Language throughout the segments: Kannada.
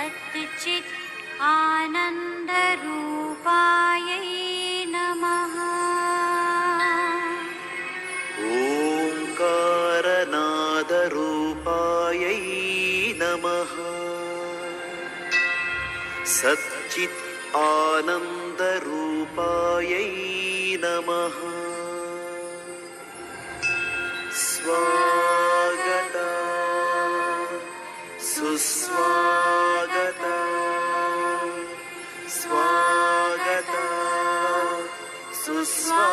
सच्चित् आनन्दरूपायै नमः। ओङ्कारनादरूपायै नमः। सच्चित् आनन्दरूपायै नमः। स्वागता smile.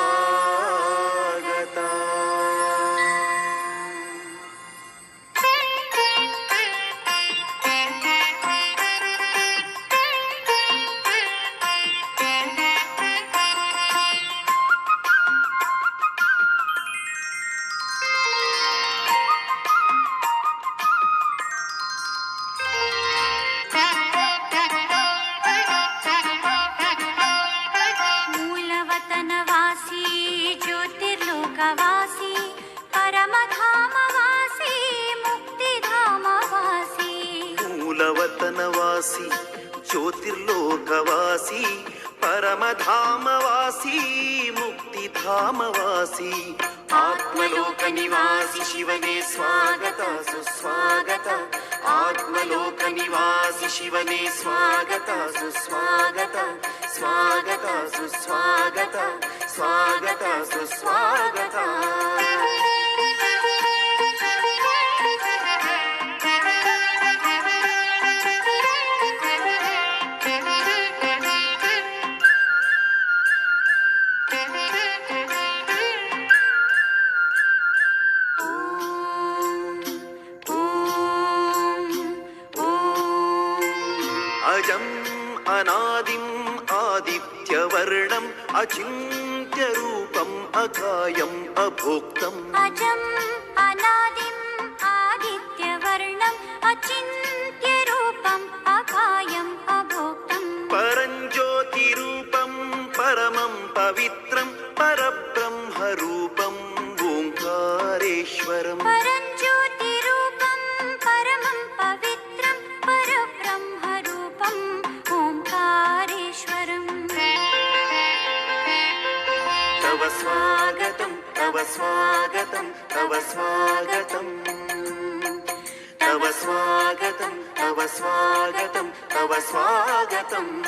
స్వర్గవాసి పరమధామవాసి ముక్తిధామవాసి మూలవతనవాసి జ్యోతిర్లోకవాసి పరమధామవాసి ముక్తిధామవాసి ఆత్మలోక నివాసి శివనే స్వాగత సుస్వాగత ఆత్మలోక నివాసి శివనే స్వాగత సుస్వాగత స్వాగత సుస్వాగత స్వాగత సుస్వాగత அஜம் அநாதிம் ஆதித்யவர்ணம் அச்சிந்தியரூபம் அகாயம் அபோக்தம். அஜம் அநாதிம் ஆதித்யவர்ணம் அச்சிந்தியரூபம் அகாயம் அபோக்தம். பரஞ்சோதிரூபம் பரமம் பவித்ரம் பரபிரம்மரூபம் ஓங்காரேஸ்வரம் பர తవ స్వాగతం తవ స్వాగతం. తవ స్వాగతం తవ స్వాగతం తవ స్వాగతం.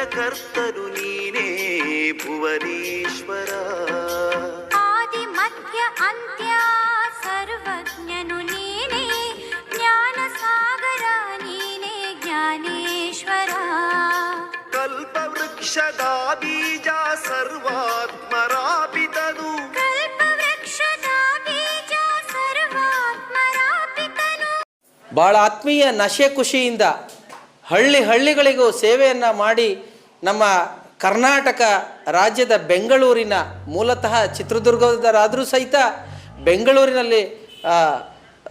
ಲಯಕರ್ತನು ನೀನೇ ಭುವನೇಶ್ವರ. ಆದಿ ಮಧ್ಯ ಅಂತ್ಯ ಸರ್ವಜ್ಞನು ನೀನೇ ಜ್ಞಾನ ಸಾಗರ ನೀನೇ ಜ್ಞಾನೇಶ್ವರ. ಕಲ್ಪವೃಕ್ಷದ ಬೀಜ ಸರ್ವಾತ್ಮರಾಪಿತನು. ಕಲ್ಪವೃಕ್ಷದ ಬೀಜ ಸರ್ವಾತ್ಮರಾಪಿತನು. ಭಾಳ ಆತ್ಮೀಯ ನಶೆ ಖುಷಿಯಿಂದ ಹಳ್ಳಿ ಹಳ್ಳಿಗಳಿಗೂ ಸೇವೆಯನ್ನು ಮಾಡಿ ನಮ್ಮ ಕರ್ನಾಟಕ ರಾಜ್ಯದ ಬೆಂಗಳೂರಿನ ಮೂಲತಃ ಚಿತ್ರದುರ್ಗದರಾದರೂ ಸಹಿತ ಬೆಂಗಳೂರಿನಲ್ಲಿ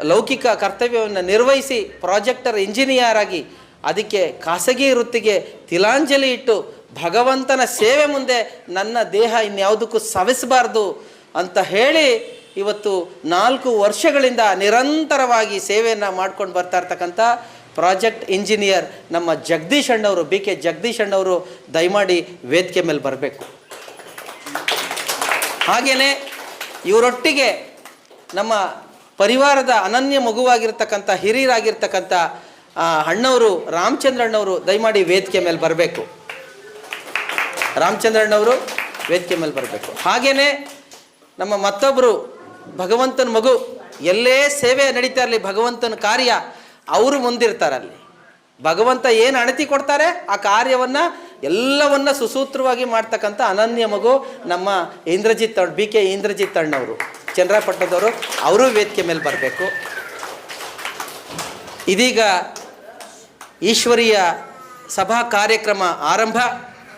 ಲೌಕಿಕ ಕರ್ತವ್ಯವನ್ನು ನಿರ್ವಹಿಸಿ ಪ್ರಾಜೆಕ್ಟರ್ ಇಂಜಿನಿಯರ್ ಆಗಿ ಅದಕ್ಕೆ ಖಾಸಗಿ ವೃತ್ತಿಗೆ ತಿಲಾಂಜಲಿ ಇಟ್ಟು ಭಗವಂತನ ಸೇವೆ ಮುಂದೆ ನನ್ನ ದೇಹ ಇನ್ಯಾವುದಕ್ಕೂ ಸವಿಸಬಾರ್ದು ಅಂತ ಹೇಳಿ ಇವತ್ತು ನಾಲ್ಕು ವರ್ಷಗಳಿಂದ ನಿರಂತರವಾಗಿ ಸೇವೆಯನ್ನು ಮಾಡ್ಕೊಂಡು ಬರ್ತಾ ಇರ್ತಕ್ಕಂಥ ಪ್ರಾಜೆಕ್ಟ್ ಇಂಜಿನಿಯರ್ ನಮ್ಮ ಜಗದೀಶ್ ಅಣ್ಣವರು, ಬಿ ಕೆ ಜಗದೀಶ್ ಅಣ್ಣವರು ದಯಮಾಡಿ ವೇದಿಕೆ ಮೇಲೆ ಬರಬೇಕು. ಹಾಗೆಯೇ ಇವರೊಟ್ಟಿಗೆ ನಮ್ಮ ಪರಿವಾರದ ಅನನ್ಯ ಮಗುವಾಗಿರ್ತಕ್ಕಂಥ, ಹಿರಿಯರಾಗಿರ್ತಕ್ಕಂಥ ಅಣ್ಣವರು ರಾಮಚಂದ್ರಣ್ಣವರು ದಯಮಾಡಿ ವೇದಿಕೆ ಮೇಲೆ ಬರಬೇಕು. ರಾಮಚಂದ್ರಣ್ಣವರು ವೇದಿಕೆ ಮೇಲೆ ಬರಬೇಕು. ಹಾಗೆಯೇ ನಮ್ಮ ಮತ್ತೊಬ್ಬರು ಭಗವಂತನ ಮಗು, ಎಲ್ಲೇ ಸೇವೆ ನಡೀತಾ ಇರಲಿ ಭಗವಂತನ ಕಾರ್ಯ ಅವರು ಮುಂದಿರ್ತಾರಲ್ಲಿ ಭಗವಂತ ಏನು ಅಣತಿ ಕೊಡ್ತಾರೆ? ಆ ಕಾರ್ಯವನ್ನು ಎಲ್ಲವನ್ನ ಸುಸೂತ್ರವಾಗಿ ಮಾಡ್ತಕ್ಕಂಥ ಅನನ್ಯ ಮಗು ನಮ್ಮ ಇಂದ್ರಜಿತ್ ಅಣ್ಣ ಬಿ ಕೆ ಇಂದ್ರಜಿತ್ ಅಣ್ಣವರು. ಚಂದ್ರಪಟ್ಟದವರು, ಅವರು ವೇದಿಕೆ ಮೇಲೆ ಬರಬೇಕು. ಇದೀಗ ಈಶ್ವರಿಯ ಸಭಾ ಕಾರ್ಯಕ್ರಮ ಆರಂಭ.